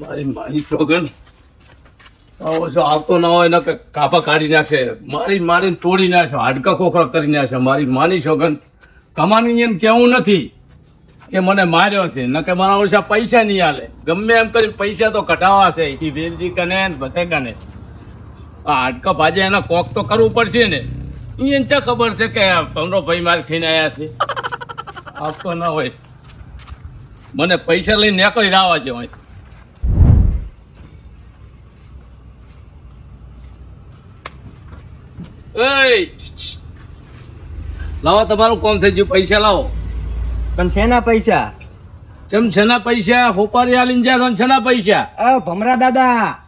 મારી મારી સોગન આવો આવતો ના હોય ને કે કાપા કાઢી નાખશે. મારી મારીને તોડી નાખશે, હાડકા ખોખરા કરી નાખશે. મારી માની સોગન કમાની એમ કેવું નથી. કે મને માર્યો છે. ન કે મારા ઓછા પૈસા નહીં હાલે ગમે એમ કરીને પૈસા તો કટાવા છે. એ વેલજી કને બધે કને. આ હાડકા ભાજે એના કોક તો કરવું પડશે ને. એને ચા ખબર છે કે પમરો ભાઈ માર થઈને આવ્યા છે? આપતો ના હોય. મને પૈસા લઈને નીકળી છે અહીં એય, લાવો તમારું કોમ થઈ ગયું પૈસા લાવો. પણ શેના પૈસા? જેમ છેના પૈસા હોપારી આલીને જ્યાં છો છેના પૈસા? અ ભમરા દાદા.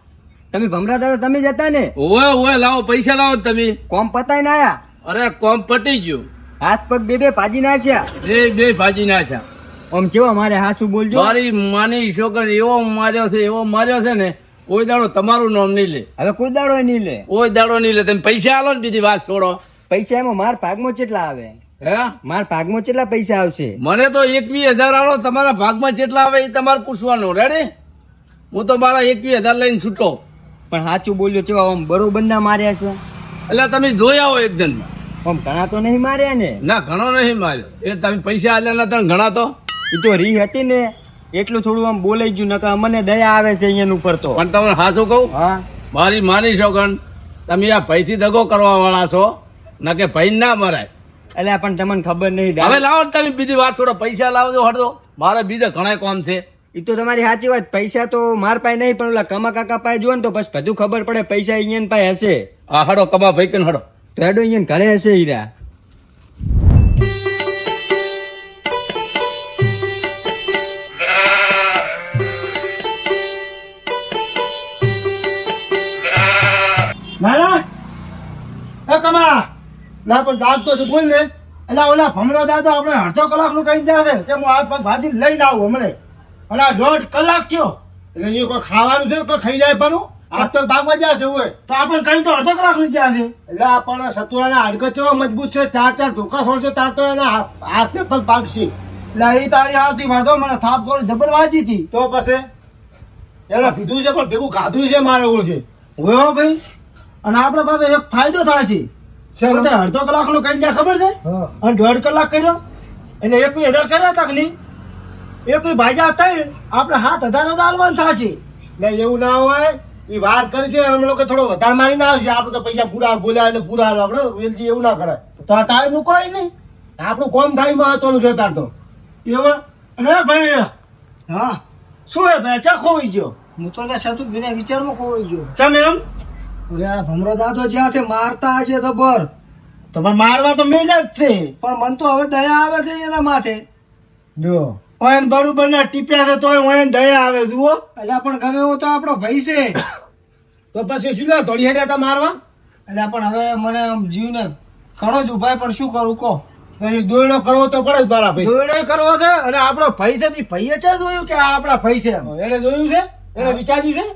તમે ભમરા દાદા તમે જતા ને? ઓવે ઓવે લાવો પૈસા લાવો તમે. કોમ પતાઈ ના આયા? અરે કોમ પટી ગયું. હાથ પગ બે બે ભાજી નાખ્યા બે બે ભાજી નાખ્યા આમ કેવા મારે હાચું બોલજો. મારી માની છોકરી એવો માર્યો છે એવો માર્યો છે ને કોઈ દાડો તમારું નામ નહીં લે. હવે કોઈ દાડો નહીં લે. કોઈ દાડો નહીં લે તમે પૈસા આલો ને બીજી વાત છોડો. પૈસા એમાં માર ભાગમાં કેટલા આવે? હે? માર ભાગમાં કેટલા પૈસા આવશે? મને તો એકવીસ હજાર આલો તમારા ભાગમાં જેટલા આવે એ તમારે પૂછવાનું. રેડી હું તો મારા એકવીસ હજાર લઈને છૂટો. પણ સાચું બોલ્યો છે આમ બરોબર ના માર્યા છે? એટલે તમે જોયા આવો એક જણ આમ ઘણા તો નહીં માર્યા ને? ના ઘણો નહીં માર્યો. એ તમે પૈસા આલ્યા ના ને ઘણા તો? એ તો રી હતી ને. એટલું થોડું આમ બોલાઈ ગયું નકા મને દયા આવે છે અહીંયા ઉપર તો. પણ તમે હાચું કહું? હા. મારી માની છોકન તમે આ ભયથી દગો કરવા વાળા છો ના કે ભય ના મરાય. એટલે પણ તમને ખબર નહીં હવે લાવો ને તમે બીજી વાત થોડો પૈસા લાવજો હટજો. મારે બીજા ઘણા કામ છે. એ તો તમારી સાચી વાત પૈસા તો માર પાસે નહીં પણ ઓલા કમા કાકા પાસે જુઓ ને તો પછી બધું ખબર પડે પૈસા અહીંયા પાસે હશે. આ હડો કમા ભાઈ હડો. તો હેડો અહીંયા ઘરે હશે હીરા. એ કમા? ના, પણ જાગતો છે બોલ ને. એટલે ઓલા ભમરો દાદો આપણે અડધો કલાકનું કઈ જાય કે હું હાથ પગ ભાજી લઈને આવું હમણે. આ દોઢ કલાક થયો. એટલે અહીંયા કોઈ ખાવાનું છે કોઈ ખાઈ જાય પણ હાથ તો ભાગવા જ્યાં છે હોય તો આપણે કઈ તો અડધો કલાકનું જ્યાં છે. એટલે આપણા સતુરાના હાડકા ચેવા મજબૂત છે. ચાર ચાર ધોકા છોડશે તાર તો એના હાથ- હાથને પગ ભાગશે. એટલે એ તારી હાથથી વાંધો, મને થાપ ગોળ જબર વાંચી હતી. તો પછી? એને કીધું છે, પણ ભેગું ખાધું છે, મારે છે હોય ભાઈ? અને આપણે પાસે એક ફાયદો થાય છે. પોતે અડધો કલાકનું કઈ જાય ખબર છે? અને દોઢ કલાક કર્યો. એટલે એક હજાર કર્યા હતા કે નહીં? એક ભાજા થઈ આપણે સાત હજાર હજાર આલવાનું થશે. એટલે એવું ના હોય એ વાર કરી છે અમે લોકો થોડો વધારે મારીને આવશે. આપણે તો પૈસા પૂરા બોલ્યા એટલે પૂરા આપણે વેલજી એવું ના કરાય. તો આ ટાઈમનું કોઈ નહીં. આપણું કોમ થાય મહત્વનું છે તાર તો. એવું? અને ભાઈ હા. શું હે ભાઈ ચા ખોઈ ગયો? હું તો વિના વિચારમાં ખોવાઈ ગયો. ચમ એમ? અરે આ ભમરો દાદો જ્યાંથી મારતા હશે તો બર તમારે મારવા તો મેં જ છે. પણ મન તો હવે દયા આવે છે એના માથે. જો. ઓયન બરોબર ના ટીપ્યા છે તોય ઓયન દયા આવે જુઓ. એટલે પણ ગમે એવો તો આપણો ભાઈ છે. તો પછી શું લે ધોળી હેડ્યા તા મારવા? એટલે પણ હવે મને જીવને ખડો જ ઉભાય પણ શું કરું કહો. દોયડો કરવો તો પડે જ મારા ભાઈ. દોડે કરવો છે અને આપણો ભાઈ છે તે ભાઈએ છે જોયું કે આ આપણા ભાઈ છે. એને જોયું છે? એને વિચાર્યું છે?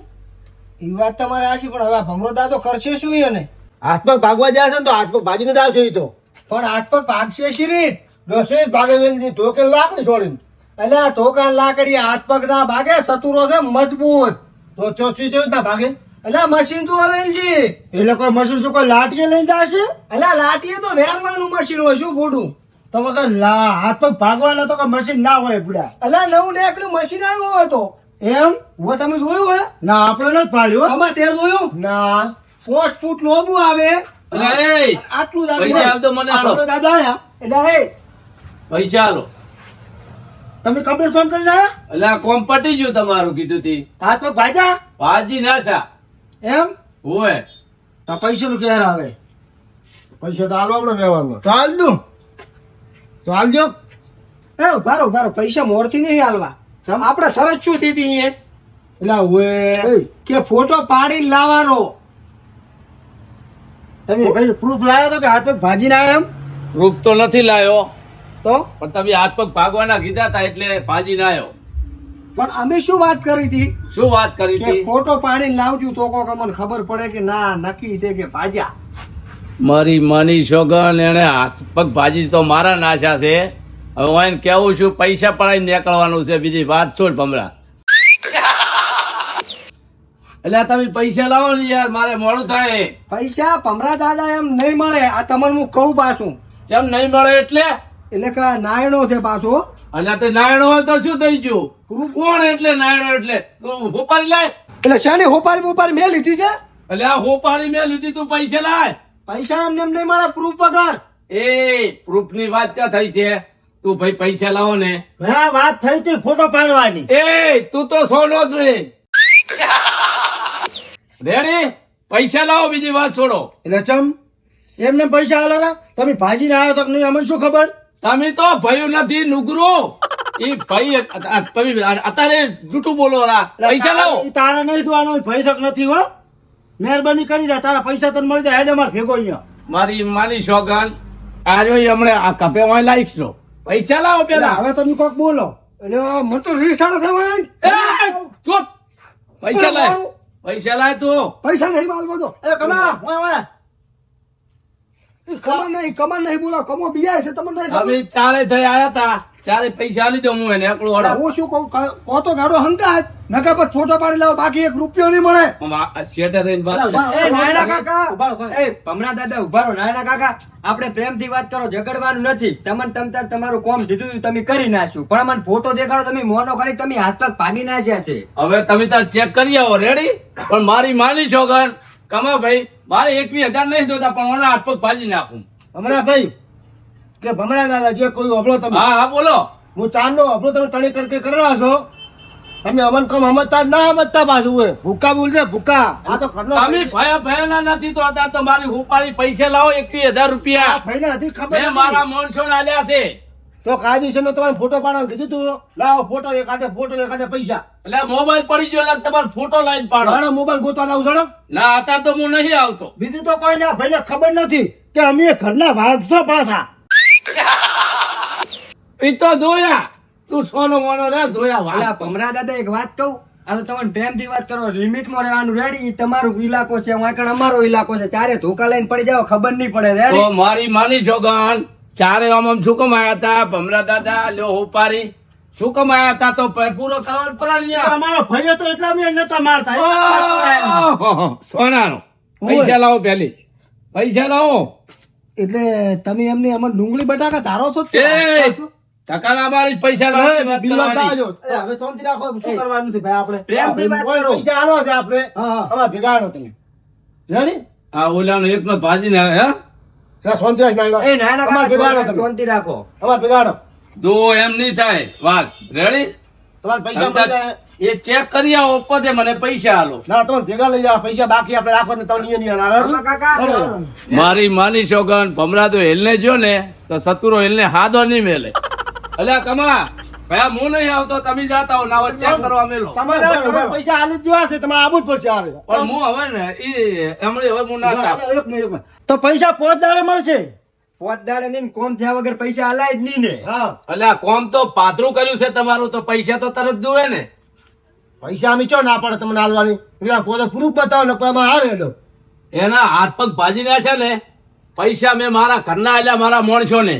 એ વાત તમારે આશી પણ હવે આ ભમરો દાદો કરશે શું એને? હાથમાં ભાગવા જાય છે ને તો હાથ પગ ભાજીને જ આવશે ઈ તો. પણ હાથમાં ભાગશે શી રીત? દસે ભાગે તો કે લાકડી છોડીને. એટલે આ ધોકા લાકડી હાથ પગ ના ભાગે સતુરો છે મજબૂત. તો ચોસી જેવું ના ભાગે? એટલે આ મશીન તું હવેલજી એટલે કોઈ મશીન શું કોઈ લાઠીએ લઈ જશે? એટલે લાઠીએ લાટીએ તો વેરવાનું મશીન હોય શું બુડું તો વગર લા હાથ પગ ભાગવાના તો કોઈ મશીન ના હોય બુડા એટલે નવું ને એકલું મશીન આવ્યું હોય તો. એમ? હું તમે જોયું હોય ના આપણે નથી પાડ્યું આમાં તે જોયું? ના. પોસ્ટ ફૂટ લોબુ આવે. આટલું દાદા. મને આ દાદા આયા એટલે એ પૈસા હાલો તમે કમ્પ્લીટ ફોન કરી રહ્યા એટલે આ કોમ પટી ગયું તમારું કીધું તી. હા તો ભાજા. ભાજી ના સા એમ? હોય તો પૈસા નું કેર આવે. પૈસા તો હાલો આપણે વ્યવહારમાં. તો હાલ દઉં. તો હાલજો એ ઉભારો ઉભારો પૈસા મોડથી નહીં હાલવા આપણે સરસ શું થઈ હતી એટલે હવે કે ફોટો પાડી લાવવાનો. તમે ભાઈ પ્રૂફ લાવ્યો તો કે હાથ પગ ભાજીને આવ્યા એમ? પ્રૂફ તો નથી લાવ્યો તો? પણ તમે હાથ પગ ભાગવાના કીધા હતા એટલે ભાજી ના આવ્યો. પણ અમે શું વાત કરી હતી? શું વાત કરી કે હતી? ફોટો પાડીને લાવજો તો કોક અમને ખબર પડે કે ના નક્કી છે કે ભાજ્યા મારી માની છોગન એને હાથ પગ ભાજી તો મારા નાશા છે. હવે હું એને કેવું છું પૈસા પડાવી નીકળવાનું છે બીજી વાત છોડ ભમરા? એટલે તમે પૈસા લાવો ને યાર મારે મોડું થાય. પૈસા ભમરા દાદા એમ નહીં મળે આ તમને હું કહું પાછું. કેમ નહીં મળે એટલે? એટલે કે નાયણો છે પાછો. એટલે તે નાયણો હોય તો શું થઈ ગયું? કોણ એટલે નાયણો એટલે? તું હોપારી લાય એટલે શાની હોપારી બોપારી મેં લીધી છે? એટલે આ હોપારી મેં લીધી તું પૈસા લાય. પૈસા એમને એમ નહીં મળે પ્રૂફ વગર. એ પ્રૂફની વાત ક્યાં થઈ છે? તું ભાઈ પૈસા લાવો ને. હા વાત થઈ હતી ફોટો પાડવાની. એ તું તો સોનો જ રે. રેડી? પૈસા લાવો બીજી વાત છોડો. એટલે ચમ? એમને પૈસા આલેલા? તમે ભાજીને આવ્યો તો નહીં અમને શું ખબર? તમે તો ભયું નથી નુગરો. એ ભાઈ તમે અત્યારે જૂઠું બોલો રા. પૈસા લાવો. તારા નહીં થવાનો ભય તક નથી હો. મહેરબાની કરી દે તારા પૈસા તને મળી જાય હેડે મારે ભેગો અહીંયા. મારી મારી સોગન આર્યો રહ્યો હમણાં આ કપે લાઈફ લાઈફ લો પૈસા લાવો પેલા. હવે તમે કોક બોલો. એટલે મને તો રીસાડા થવા એ, ચૂપ. પૈસા લાય. પૈસા લાય તું. પૈસા નહીં માલ તો એ કમા વાહ કમા નહીં કમા નહીં બોલો કમો બીજા છે તમને? અમે ચારે થઈ આયા તા. ચારે પૈસા લીધો હું એને એકલું વાળો. હું શું કહું? કહો તો ગાડો હંકા નકા પર ફોટો પાડી લાવો બાકી એક રૂપિયો નહીં મળે. શેટર રહીને વાત એ નાયણા કાકા. ઊભા એ ભમરા દાદા ઊભા રહો નાયણા કાકા. આપણે પ્રેમથી વાત કરો ઝઘડવાનું નથી. તમને તમ તાર તમારું કોમ દીધું તમે કરી નાખ્યું. પણ મને ફોટો દેખાડો તમે મોનો કરી તમે હાથ પગ ભાગી નાખ્યા છે. હવે તમે તાર ચેક કરી આવો રેડી પણ મારી માની છોગન કમા ભાઈ મારે એકવી હજાર નહીં જોતા પણ મને હાથ પગ ભાજી નાખું. હમણાં ભાઈ કે ભમરા દાદા જે કોઈ અભળો તમે. હા હા બોલો. હું ચાંદનો અભળો તમે તણી કરકે કરેલા છો. તમે અમન કમ સમજતા ના સમજતા પાછું હોય ભૂકા બોલશે ભૂકા. આ તો કરલો તમે ભયા ભયાના નથી તો અત્યારે તો મારી ઉપાડી પૈસા લાવો એકવીસ હજાર રૂપિયા. ભાઈને હજી ખબર. મારા મોનસોન આલ્યા છે. તો કાયદેસર નો તમારે ફોટો પાડવાનું કીધું તું. લાવો ફોટો એકાદે ફોટો એકાદે પૈસા. એટલે મોબાઈલ પડી ગયો એટલે તમારો ફોટો લાઈન પાડો. મારો મોબાઈલ ગોતવા લાવું છો ના? અત્યારે તો હું નહીં આવતો. બીજું તો કોઈ ના ભાઈને ખબર નથી કે અમે ઘરના વાગશો પાછા. એ તો જોયા તું સોનો મોનો રે જોયા વાત. ભમરા દાદા એક વાત કહું? આ તો તમને પ્રેમથી વાત કરો લિમિટમાં રહેવાનું રેડી તમારો ઇલાકો છે વાંકણ અમારો ઇલાકો છે. ચારે ધોકા લઈને પડી જાવ ખબર નહીં પડે તો મારી માની જોગણ ચારે આમ આમ શું કમ આયા તા ભમરા દાદા લ્યો ઉપારી શું કમ આયા તા તો પૂરો કરવાનો પરાણ્યા. અમારો ભાઈ તો એટલા મેં નતા મારતા સોનાનો. પૈસા લાવો પેલી પૈસા લાવો. એટલે તમે એમને એમાં ડુંગળી બટાકા ધારો છો ટકાના મારી પૈસા લાવો એ, વાત બીજી વાત કરવાની. આવજો. એ, હવે શાંતિ રાખો શું કરવાનું નથી ભાઈ આપણે? પ્રેમથી વાત કોઈ કરો. પૈસા આલો છે આપણે હા, હા. ભેગા આલો તમે. રેડી આ ઓલાનો એકનો ભાજી ને હે? શાંતિ રાખ એ નાના અમારે ભેગા આલો કાકા તમે. શાંતિ રાખો. અમારે ભેગા જો એમ નહીં થાય વાત. રેડી તમારે પૈસા મળી એ ચેક કરી આવો પછી મને પૈસા આલો. ના તમારે ભેગા લઈ જાઓ પૈસા બાકી આપણે રાખો ને તમને નહીં આલો. આમાં કાકા બરોબર. મારી માની છોગન ભમરા તો હેલને જો ને તો સતુરો હેલને હાદો નહીં મેલે. અલ્યા કમા ભયા હું નહીં આવતો તમે જાતા હો ના ચેક કરવા મેલો. તમારે પૈસા આલી જ છે તમારે આવું જ પડશે હારે. પણ હું હવે ને એ હમણાં હવે હું ના એક મિનિટ, તો પૈસા પોત દાડે મળશે? પોત ને કોમ થયા વગર પૈસા હલાય જ નહીં ને. હા. કોમ તો પાથરું કર્યું છે તમારું તો પૈસા તો તરત જોવે ને. પૈસા અમે ચો ના પડે તમને હાલવાની? પેલા પોતે પ્રૂફ બતાવો ને કોઈ હારે હેડો. એના હાથ પગ ભાજી ના છે ને પૈસા મેં મારા ઘરના આલ્યા મારા માણસો ને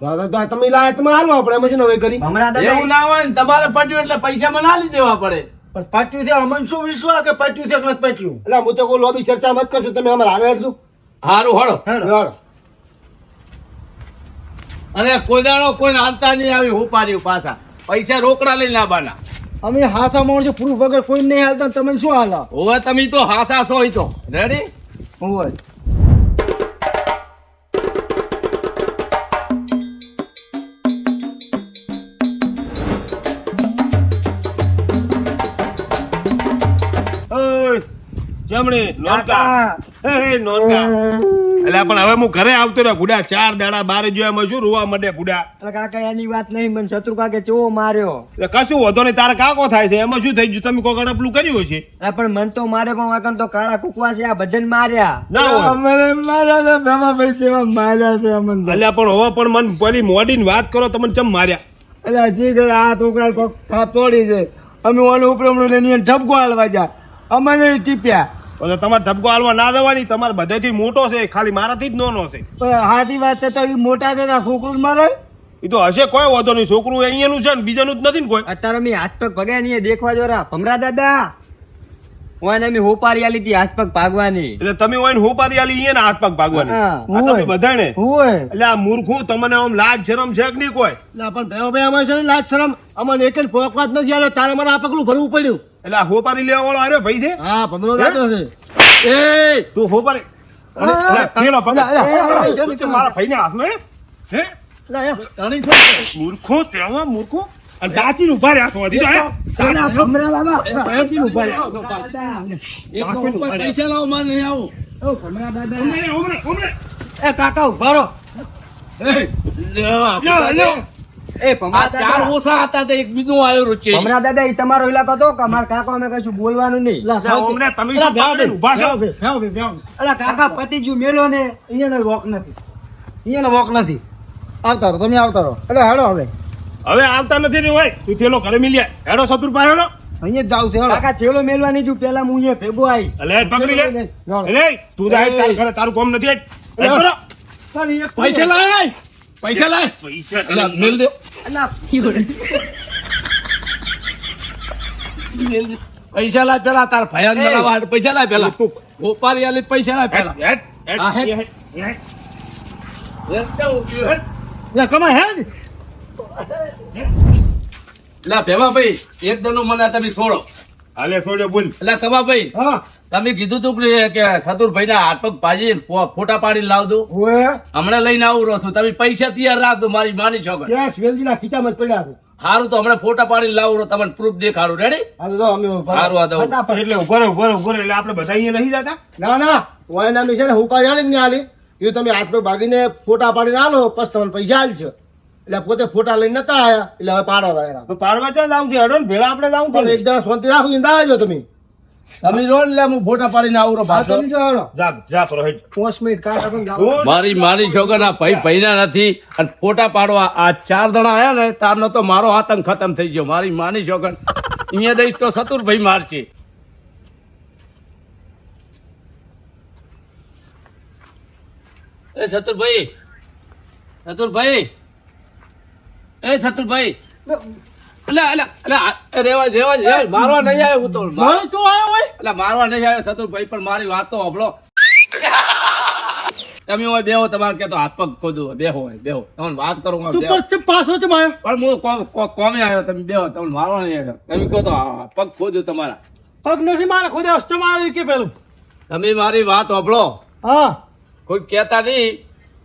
તો તો તમે લાયા તમે હાલવા પડે એમાં શું હવે કરી? એવું ના હોય ને તમારે પટ્યું એટલે પૈસા મને આલી દેવા પડે. પણ પાટ્યું છે અમન શું વિશ્વાસ કે પટ્યું છે કે નથી પાટ્યું? એટલે હું તો કોઈ લોબી ચર્ચા મત કરશો તમે અમારે હારે હેડજો. હારું હળો. હેડો. અને કોઈ દાડો કોઈ હાલતા નહીં આવી હું પાડી પાછા. પૈસા રોકડા લઈને લાવવાના. અમે હાથા માણસો પ્રૂફ વગર કોઈ નહીં હાલતા તમે શું હાલો? હવે તમે તો હાસા છો છો રેડી હોય જમણી નોનકા હે નોનકા એટલે પણ હવે હું ઘરે આવતો રહ્યો બુડા ચાર દાડા બારે જોયા એમાં શું રોવા માંડે બુડા અલા કાકા એની વાત નહીં મને શત્રુ કાકે ચેવો માર્યો? એટલે કશું વધો નહીં તારે કાકો થાય છે? એમાં શું થઈ ગયું? તમે કોઈ કડપલું કર્યું છે અલા પણ મન તો મારે પણ વાકણ તો કાળા કુકવા છે આ ભજન માર્યા. ના અમને માર્યા છે ભેમા ભાઈ જેવા માર્યા છે અમને. અલ્યા પણ હવે પણ મન પેલી મોડીને વાત કરો તમને ચમ માર્યા? એટલે હજી આ છોકરા કોક થાપ તોડી છે. અમે ઓલું ઉપરમણું લઈને ઠપકો હાલવા જા અમને ટીપ્યા. એટલે તમારે ધબકો હાલવા ના દેવાની તમારે બધેથી મોટો છે ખાલી મારાથી જ નોનો છે. પણ હાથી વાત તો એ મોટા છે છોકરું જ મારે? એ તો હશે કોઈ વધો નહીં છોકરું અહીંયાનું છે ને બીજાનું જ નથી ને કોઈ. અત્યારે મેં હાથ પગ ભગ્યા નહીં દેખવા જોરા ભમરા દાદા ઓને અમે હોપારી આલી હતી હાથ પગ ભાગવાની. એટલે તમે ને આલી અહીંયા હાથ પગ ભાગવાની. હા. આ તમે બધાને હોય. એટલે આ મૂર્ખું તમને આમ લાજ શરમ છે કે નહીં કોઈ? એટલે પણ ભાઈ અમારે છે ને લાજ શરમ. અમને એક જ નથી આલ્યો તારે મારે આ પગલું ભરવું પડ્યું. એટલે આ હોપારી લેવા વાળો આવ્યો ભાઈ છે? હા પંદર હજાર છે. એ! તું હોપારી. પેલો. મારા ભાઈને હાથમાં હે? મૂર્ખો મૂર્ખો. અને ઊભા રહ્યા છો પૈસા લાવો મારે નહીં આવું. કાકા ઊભા રહો. એ આ ચાર ઓછા હતા તો એક બીજું આવ્યું રૂચે ભમરા દાદા એ તમારો ઇલાકો હતો કે અમારા કાકા અમે કશું બોલવાનું નહીં? લ્યો, તમે ઊભા છો? અલા કાકા પતિ જો મેલો ને અહીંયા વોક નથી. અહીંયા વોક નથી. આવતા રહો તમે આવતા રહો. એટલે હેડો હવે. હવે આવતા નથી ને ભાઈ તું થેલો ઘરે મિલી. હેડો પાસે હેડો. અહીંયા જ જાવ છે હેડો. કાકા ચેલો મેલવાની જો પેલા હું અહીંયા ભેગો આવી એટલે પકડી લે. તું તારી ઘરે તારું કોમ નથી. પૈસા લાય? પૈસા લાય. પૈસા મેલ દે. પૈસા લાય પેલા તાર ભયા. પૈસા લાય પેલા. તું- આલી પૈસા લાય પેલા. હા. લે કમાય હે ને? એટલે ભાઈ એક દનો મને તમે છોડો. હાલે સોજો બોલ. એટલે કમા ભાઈ હા. તમે કીધું તું કે સતુરભાઈ ના હાથ પગ ભાજી ફોટા પાડી લાવ દો ઓએ હમણાં લઈને આવું રહો છું. તમે પૈસા તૈયાર રાખજો મારી માની છો વેલજીના ખીચામાં જ પડ્યા સારું તો હમણાં ફોટા પાડી લાવું રહો તમને પ્રૂફ દેખાડું. રેડી આ તો અમે સારું આ એટલે ઊભો રે ઊભો રે ઊભો. એટલે આપણે બધા અહીંયા નહીં જતા? ના ના. વાયના મી છે ને હુકા જાણે નહીં આલી. એ તમે આટલો ભાગીને ફોટા પાડીને આલો પછી તમને પૈસા આલજો. એટલે પોતે ફોટા લઈને નતા આવ્યા એટલે હવે પાડવા પાડવા ચાલ આવું છે હડો ને ભેળા આપણે આવું એક દાડા શાંતિ રાખું ને આવજો તમે. તમે રોડ લે હું ફોટા પાડીને આવું પાછો. તમે જો હેડો. જા જા પર હેડ. મિનિટ કાઢો પણ જાઓ. હું- મારી મારી છોકરા ભાઈ ભાઈના નથી. અને ફોટા પાડવા આ ચાર જણા આયા ને તારનો તો મારો આતંક ખતમ થઈ ગયો. મારી માની છોકર અહીંયા દઈશ તો સતુરભાઈ મારશે. એ સતુર ભાઈ એ સતુરભાઈ એ સતુર રેવા મારવા નહીં આવ્યો હું તો. માર- હવે તું આવ્યો હોય. એટલે મારવા નહીં આવ્યો સતુરભાઈ પણ મારી વાત તો હંભળો તમે હોય બેહો તમારે કે હાથ પગ ખોદું બેહો હોય બેહો તમને વાત કરું ચપ પાછો છે મારો. પણ હું કોમે આવ્યો તમે બેહો તમને મારવા નહીં આવ્યો. તમે કહો તો પગ ખોદું તમારા. પગ નથી મારે ખોદે અષ્ટમ આવ્યું કે પેલું? તમે મારી વાત હંભળો હા. કોઈ કહેતા નહીં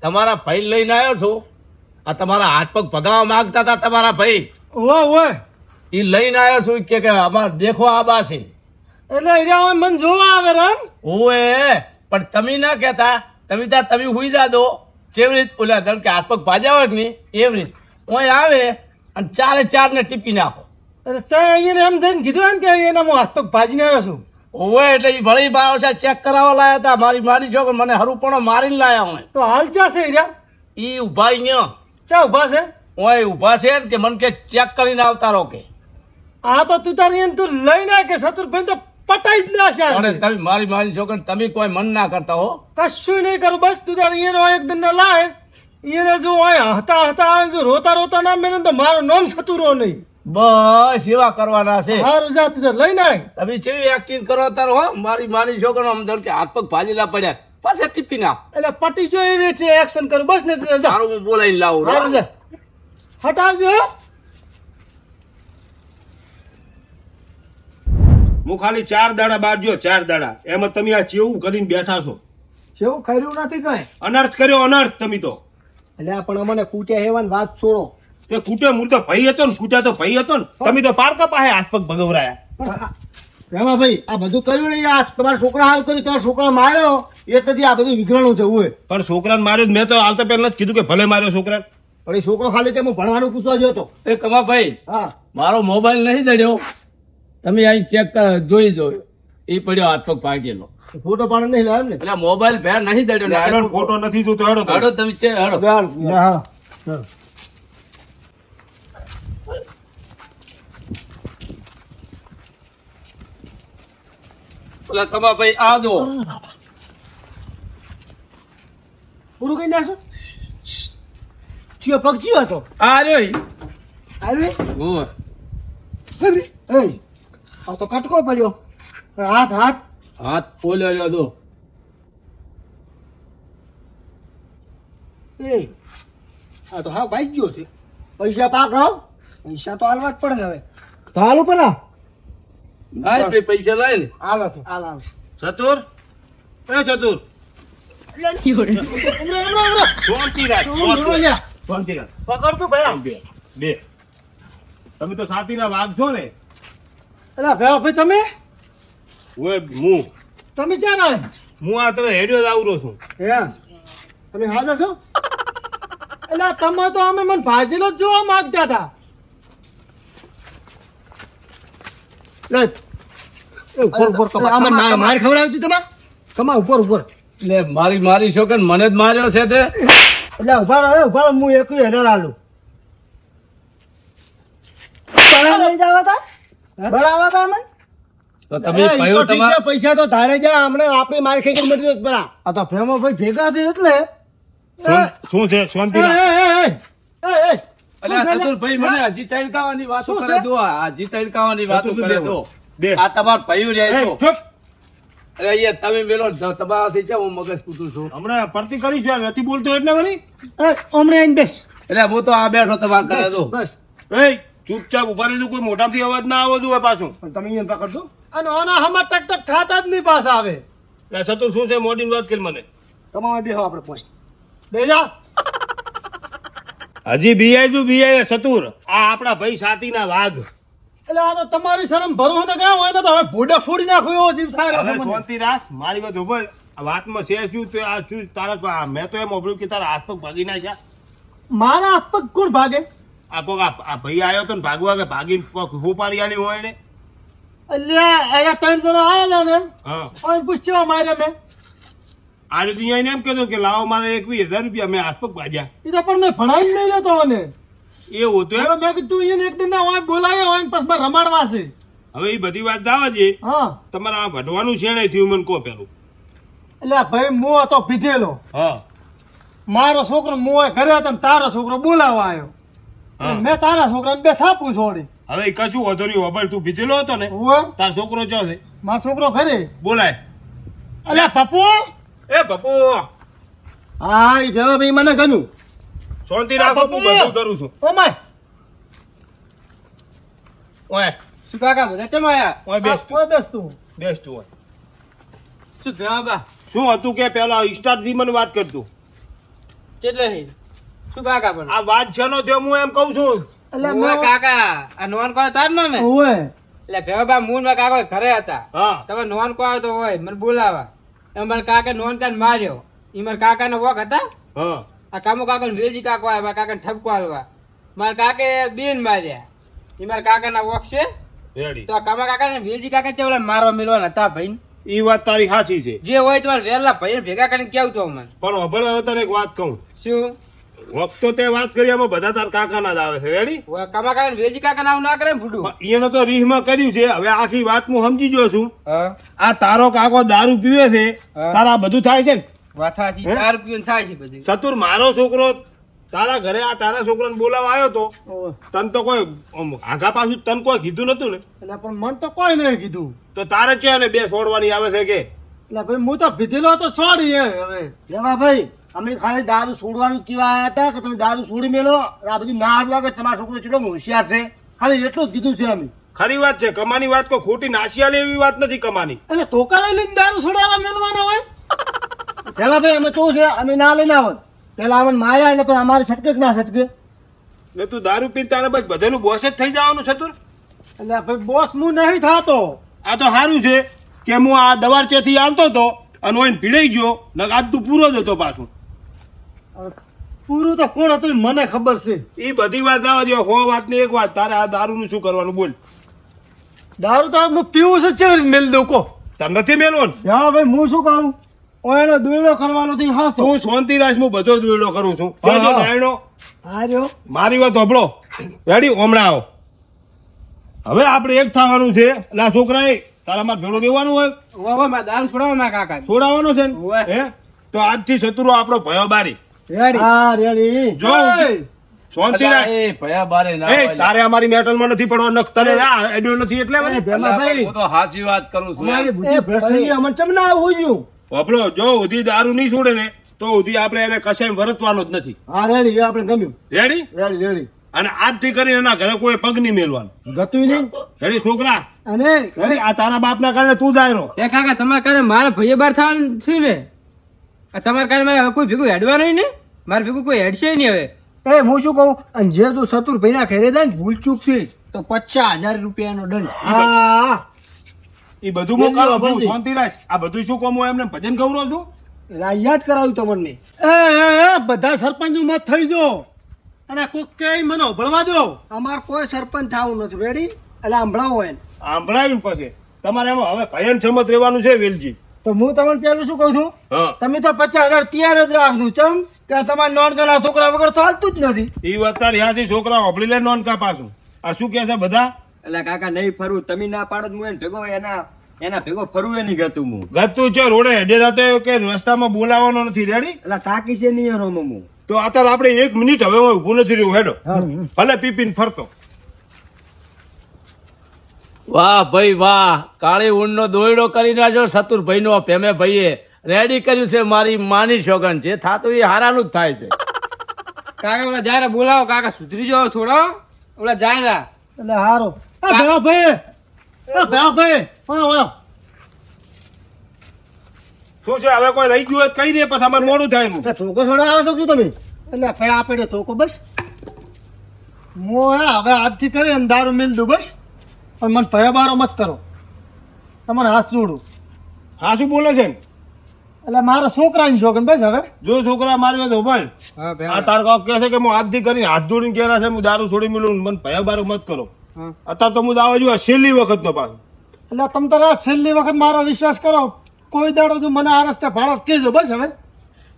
તમારા ભાઈ લઈને આવ્યો છું. આ તમારા હાથ પગ ભગાવવા માંગતા હતા તમારા ભાઈ. ઓય ઓય એ લઈને આવ્યો છું કે કે અમાર દેખો આ બા છે. એટલે એરિયા હોય મન જોવા આવે રામ. ઓએ પણ તમે ના કહેતા. તમે ત્યાં તમે હુઈ જા દો. જેવી રીત ઓલા ધર કે હાથ પગ ભાજ્યા હોય નહીં એવી રીત. ઓય આવે અને ચારે ચાર ને ટીપી નાખો. એટલે તે અહીંયા એમ જઈને કીધું એમ કે એના હું હાથ પગ ભાજીને આવ્યો છું. ઓવે એટલે ઈ વળી છે ચેક કરાવવા લાયા હતા. મારી મારી છોકર મને હરુપણો મારીને લાયા હોય. તો હાલ ચા છે એરિયા એ ઊભા અહીંયા. ચા ઊભા છે? ઓય ઊભા છે કે મને કે ચેક કરીને આવતા રહો કે આ તો તું તારી તું લઈને આય કે શત્રુભાઈ તો પટાઈ જ ના છે અરે તમે મારી મારી છોકરી તમે કોઈ મન ના કરતા હો? કશું નહીં કરું બસ તું તારી એનો એક દિન લાય. એને જો હોય હતા હતા આવે જો રોતા રોતા ના મેને તો મારું નામ સતુરો નહીં. બસ સેવા કરવાના છે. હારું જા તું લઈને આય તમે જેવી એક્ટિંગ કરો તાર હો? મારી મારી છોકરો આમ ધર કે હાથ પગ ભાજીલા પડ્યા પાછા ટીપી ના એટલે પટી જો એવી છે એક્શન કરું બસ ને સારું હું બોલાવી લાવું સારું જા. હટાવજો. હું ખાલી ચાર દાડા બાર જો ચાર દાડા. એમાં તમે આ ચેવું કરીને બેઠા છો? જેવું કર્યું નથી કઈ? અનર્થ કર્યો અનર્થ તમે તો. એટલે પણ અમને કૂટ્યા હેવાની વાત છોડો. તે કૂટે મૂળ તો ભાઈ હતો ને કૂટ્યા તો ભાઈ હતો ને. તમે તો પારકા પાસે પગ ભગવરાયા. એમાં ભાઈ આ બધું કર્યું નહીં આ તમારા છોકરા હાલ કર્યું તમારા છોકરા માર્યો. એટલેથી આ બધું વિઘ્રણું થયું હોય. પણ છોકરાને માર્યો મેં તો આવતા પહેલા જ કીધું કે ભલે માર્યો છોકરાને. પણ એ છોકરો ખાલી કે હું ભણવાનું પૂછવા ગયો હતો. એ કમા ભાઈ હા. મારો મોબાઈલ નહીં દડ્યો તમે અહીં ચેક જોઈ જો. એ પડ્યો હાથ પગ ભાગેલો. ફોટો પાડે નહીં લાવ્યો ને? એટલે મોબાઈલ ફેર નહીં જડ્યો ને ફોટો નથી જોતો હેડો તો. હડો તમે ચે હડો હા. કમા ભાઈ આ દો પૂરું કઈ નાખો. ચિયો પગ ચિયો હતો આ રહ્યો ઈ. અરે. એ આ તો કટકો પડ્યો. હાથ હાથ. હાથ પોલ્યો રહ્યો તો. એ આ તો હા બાઈક ગયો છે. પૈસા પાક આવ પૈસા તો હાલવા જ પડે હવે. તો હાલ ઉપર આ. પૈસા લાય ને. હાલો હાલ હાલ ચતુર? એ ચતુર? શાંતિ રાખ. શાંતિ રાખ. શાંતિ રાખ. પકડ તું ભાઈ બે બે. તમે તો સાતીના વાઘ છો ને. એટલે ભેવા ભાઈ તમે? ઓય હું. તમે ક્યાં આવે હું આ તને હેડ્યો જ આવરો છું. હે તમે હાજર છો? એટલે તમે તો અમે મને ભાજીલો જ જોવા માંગતા હતા. લે. ઉપર ઉપર આમાં માર તમારે. કમા ઉપર ઉપર. એટલે મારી મારી છોકર મને જ માર્યો છે તે. એટલે ઊભા રહ્યો ઊભા હું એક હજાર આલું પૈસા તો ધારે જાય હમણાં આપણી મારી ખેંચી મળી બરા. આ તો ફેમો ભાઈ ભેગા છે એટલે. શું- છે? શાંતિ એ, રાખ. એ, એ, એ, એ, અલ્યા શું છે લે? ચતુરભાઈ મને હજી તડકાવાની વાતો કરે છે? દો હજી તડકાવાની વાતો કરે. દો. આ તમાર પૈયું તો. અરે અહીંયા તમે મેલો જ- તમારાથી છે હું મગજ કૂતું છું? હમણાં પરતી કરી છે નથી બોલતો એટલે વળી? હમણાં આઈને બેસ. એટલે હું તો આ બેઠો તમારે કરે દો બસ. એ ચૂપચાપ ઊભા રહેજો કોઈ મોઢામાંથી અવાજ ના આવો જોઈએ પાછું. પણ તમે અહીંયા પકડજો અને આના હમણાં ટક ટક થતા જ નહીં પાછા આવે. એટલે સતુર શું છે મોડી વાત કરી મને. તમારે બેહો આપણે પોઈ બેજા. હજી બીઆઈ તું બીઆઈ સતુર. આ આપણા ભાઈ સાતીના વાઘ. એટલે આ તો તમારી શરમ ભરો ને ગયા હોય ને તો હવે ભૂડે ફોડી નાખો એવો જીવ થાય. શાંતિ રાખ મારી વાત ઉપર વાતમાં છે શું તો આ શું તારા તો મેં તો એમ ઓબળ્યું કે તારા હાથ પગ ભાગી નાખ્યા મારા હાથ પગ કોણ ભાગે? આ કોક આ ભાઈ આવ્યો તો ને ભાગવા કે ભાગીને પગ હોપારી આલી હોય ને? અલ્યા એના ત્રણ જણા આવેલા ને. હા. પૂછ્યો મારે મેં. આજે રીતે અહીંયા એમ કીધું કે લાવો મારે એકવીસ હજાર રૂપિયા મેં હાથ પગ ભાજ્યા એ તો પણ મેં ભણાવી નહીં લેતો મને. એવું હતું હવે મેં કીધું એને એક દિન ના હોય બોલાયો હોય પછી મારે રમાડવા છે. હવે એ બધી વાત દાવા છે હા. તમારે આ ભટવાનું નહીં થયું મને કહો પેલું. એટલે ભાઈ મો હતો પીધેલો. હા. મારો છોકરો મોએ ઘરે હતો ને તારો છોકરો બોલાવા આવ્યો. મેં તારા છોકરાને બે થાપું છોડી. હવે કશું વધુ નહીં હોબળ તું ભીધેલો હતો ને તાર છોકરો ચો છે? મારો છોકરો ઘરે બોલાય. અલ્યા પપ્પુ? એ પપ્પુ. હા એ ભાઈ મને ગમ્યું. શાંતિ રાખો હું બધું કરું છું. Oh my! ઓય. શું કાકા બધા કેમ આયા? ઓય બેસ ઓય બેસ તું. બેસ તું ઓય. શું ભેમાબા શું હતું કે પેલા સ્ટાર્ટથી મને વાત કરતો? કેટલે શું કાકા પણ? આ વાત છેનો તે હું એમ કઉ છું. એટલે ઓવે કાકા આ નોન કો તાર નો ને ઓય. એટલે ભેવાબા મૂનમાં કાકો ઘરે હતા. હા. તમે નોન કો આવ્યો તો હોય મને બોલાવા. એમ મારા કાકા નોન કાન માર્યો. ઈ મારા કાકા નો વોક હતા? હા. આ કામો કાકા ને વેજી કાકો આવ્યા મારા કાકા ઠપકો આલવા. મારા કાકે બેન માર્યા. એ મારા કાકા ના વોક છે. રેડી. તો આ કામા કાકા ને વેજી કાકા કેવડા મારવા મિલવાના હતા ભાઈ ઈ વાત તારી સાચી છે. જે હોય તમારે વેલા ભાઈ ભેગા કરીને કેવું તો મને પણ હવે હવે તને એક વાત કહું. શું? વખતો તે વાત કરી અમે બધા તાર કાકાના જ આવે છે. રેડી? કામા કાકા ને વેજી કાકા નામ ના કરે ભૂડું? એને તો રીહમાં કર્યું છે. હવે આખી વાત હું સમજી ગયો છું. આ તારો કાકો દારૂ પીવે છે. તારા બધું થાય છે ને? વાથા છે હે? થાય છે બધું. સતુર મારો છોકરો તારા ઘરે આ તારા છોકરાને બોલાવા આવ્યો તો તન તો કોઈ આગા પાછું તન કોઈ કીધું નતું ને? એટલે પણ મન તો કોઈ નહીં કીધું. તો તારે છે ને બે છોડવાની આવે છે કે? એટલે ભાઈ હું તો ભીધેલો તો છોડી હવે. લેવા ભાઈ અમે ખાલી દારૂ છોડવાનું કેવા આવ્યા હતા કે તમે દારૂ છોડી મેલો? આ બધું ના આવ્યું કે તમારો છોકરો ચેટલો હોશિયાર છે? ખાલી એટલું જ કીધું છે અમે. ખરી વાત છે કમાની વાત કોઈ ખોટી નાસિયા લેવી વાત નથી કમાની. એટલે ધોકા લઈ લઈને દારૂ છોડાવવા મેળવાના હોય પેલા ભાઈ અમે શું છે? અમે ના લઈને આવત પેલા અમને માર્યા એટલે પછી અમારે છટકે કે ના છટકે? ને તું દારૂ પીને તારે બસ બધેનું બોસ જ થઈ જવાનું સતુર એટલે ભાઈ બોસ હું નહીં થતો. આ તો સારું છે કે હું આ દવારચેથી આવતો હતો અને ઓઈને ભીડાઈ ગયો ને આજ તું પૂરો જ હતો પાછું. પૂરું તો કોણ હતું મને ખબર છે. એ બધી વાત આવે છે હો વાત ને એક વાત તારે આ દારૂનું શું કરવાનું બોલ. દારૂ તો હું પીવું છે ચેવી રીતે મેલ દઉં કો તમે નથી મેલવો ને હા ભાઈ હું શું કહું? ઓ એનો દોયડો કરવાનો થી હા હું શાંતિ રાખ બધો દોયડો કરું છું. હા, જોજો નાયણો. હાર્યો. મારી વાત હોભળો રેડી ઓમણા આવો. હવે આપણે એક થવાનું છે. એટલે છોકરાએ તારા માં ભેળો રહેવાનું હોય. ઓવે માં દારૂ છોડાવો મારા કાકા છોડાવવાનો છે ને? હે? તો આજથી શત્રુ આપણો ભયો બારી રેડી હા રેડી જો. શાંતિ રાખ. એ ભયા બારે ના એ તારે અમારી મેટલમાં નથી પડવા. નખ તને આ એડ્યો નથી એટલે અરે હું તો હાચી વાત કરું છું. અમારી ભ્રષ્ટ અમને ચમ ના આવું જોયું વાપરો જો સુધી દારૂ નહીં છોડે ને તો સુધી આપણે એને કશાય વરતવાનો જ નથી. હા રેડી આપણે ગમ્યું. રેડી? Ready ready. અને આજથી કરીને એના ઘરે કોઈ પગ નહીં મેલવાનો. ગતું નહીં? રેડી છોકરા? અને રેડી આ તારા બાપના કારણે તું જાય રહો. એ કાકા તમારે કારણે મારે ભાઈએ બાર થવાનું થયું ને? તમારે તમારા કારણે મારે કોઈ ભેગું હેડવા નહીં ને? મારે ભેગું કોઈ હેડશે નહીં હવે. એ હું શું કહું? અને જે તું સતુરભાઈ ના ઘરે જાય ને ભૂલ ચૂક થઈ તો પચાસ હજાર રૂપિયાનો દંડ. હા. એ બધું હું જલ્દી કરું શાંતિ રાખ. આ બધું શું હું એમને? ભજન ગૌરવ છું? યાદ કરાવ્યું તમને. બધા સરપંચ મત થઈ જો. અને કોક કે મને ભળવા દો. અમાર કોઈ સરપંચ થવું નથી. રેડી એટલે સાંભળાવો એને. સાંભળાવ્યું પછી. તમારે એમાં હવે ભયન સમત રહેવાનું છે વેલજી. તો હું તમને પેલું શું કહું છું? તમે તો પચાસ હજાર તૈયાર જ રાખજો ચમ? કે તમારે નોન ગણા છોકરા વગર ચાલતું જ નથી. એ વાત તારી છોકરા હોભળી લે નોન કા પાછું. આ શું કે છે બધા? એટલે કાકા નહીં ફરવું તમે ના પાડો હું એને ભેગો એના એના ભેગો ફરવું એ નહીં ગતું હું. ગતું છે રોડે હેડે જાતે કે રસ્તામાં બોલાવાનો નથી રેડી એટલે કાકી છે નહીં એનો હું તો અત્યારે આપણે એક મિનિટ હવે હું ઊભું નથી રહ્યું હેડો. ભલે પીપીન ફરતો. વાહ ભાઈ વાહ કાળી ઊંડનો દોયડો કરી નાખ્યો સતુરભાઈ નો પેમે ભાઈએ. રેડી કર્યું છે મારી માની શોગન જે થાતું એ હારાનું જ થાય છે. કાકા ઓલા જયારે બોલાવો કાકા સુધરી જાઓ થોડો. ઓલા જાય એટલે હારો. આ ભેવા ભાઈ. આ ભેવા ભાઈ. હા હા શું છે હવે કોઈ રહી ગયું હોય કઈ દે પછી અમારે મોડું થાય એનું. તો થોકો છોડા આવે શું તમે? એટલે ભાઈ આપણે થોકો બસ. હું હે હવે આજથી કરી અને દારૂ મિલ દઉં બસ. પણ મને ભયા બારો મત કરો. તમારે હાથ જોડું. હા શું બોલે છે એટલે મારા છોકરાની શોખન બસ હવે. જો છોકરા મારી વાત ઊભા હા આ તાર કાક કહે છે કે હું આજથી કરીને હાથ જોડીને કહેલા છે હું દારૂ છોડી મિલું મને ભયા બારો મત કરો. અત્યારે તો હું દાવા જોવા છેલ્લી વખત નો પાછો. એટલે તમે તારે છેલ્લી વખત મારો વિશ્વાસ કરો. કોઈ દાડો જો મને આ રસ્તે ફાળસ કહેજો બસ હવે.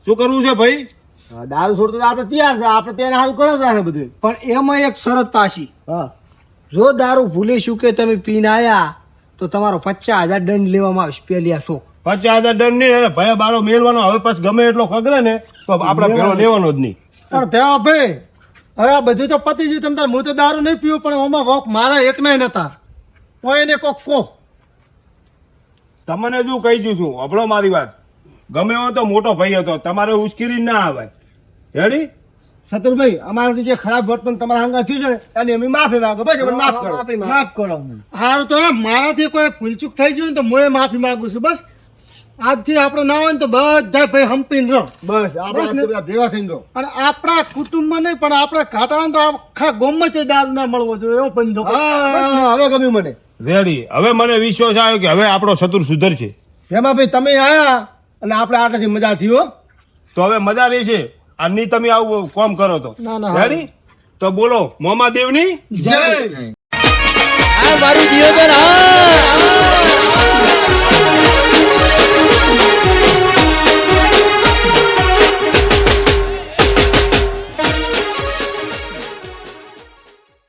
શું કરવું છે ભાઈ? દારૂ છોડતો આપણે તૈયાર છે આપણે તેને સારું કરો જ રાખે બધું. પણ એમાં એક શરત પાછી. હા. જો દારૂ ભૂલીશું કે તમે પીને આવ્યા તો તમારો પચાસ હજાર દંડ લેવામાં આવશે પેલી આ શોખ પચાસ હજાર દંડ નહીં અને ભાઈ બારો મેળવાનો હવે પછી ગમે એટલો ખગરે ને તો આપણે ભેળો લેવાનો જ નહીં. પણ ભેવા ભાઈ હવે આ બધું તો પતી ગયું તમ હું તો દારૂ નહીં પીવું પણ આમાં વોક મારા એક નહીં નતા. કોઈ એને કોક કહો. તમને શું કહી દઉં છું? હભળો મારી વાત. ગમે એવો તો મોટો ભાઈ હતો તમારે ઉશ્કેરી ના આવે. રેડી શત્રુભાઈ અમારાથી જે ખરાબ વર્તન તમારા હંગા થયું છે ને એની અમે માફી માંગો બસ માફ કરો. માફ કરો હારું તો મારાથી કોઈ ભૂલચૂક થઈ ગયું ને તો હું માફી માંગુ છું બસ. આજથી આપણે ના હોય ને તો બધા ભાઈ હંપીને રહો. બસ આપણે ભેગા થઈને રહો. અને આપણા કુટુંબમાં નહીં પણ આપણે ખાતા હોય તો આખા ગોમમાં છે દારૂ ના મળવો જોઈએ એવો બંધો હવે ગમ્યું મને. રેડી. હવે મને વિશ્વાસ આવ્યો કે હવે આપણો શત્રુ સુધર છે. એમાં ભાઈ તમે આયા અને આપણે આટલાથી મજા થઈ હો. તો હવે મજા રહેશે આની તમે આવું કોમ કરો તો. ના, ના, રેડી? તો બોલો મોમા દેવની જય. આ મારું દિયોદર હા. Thank you.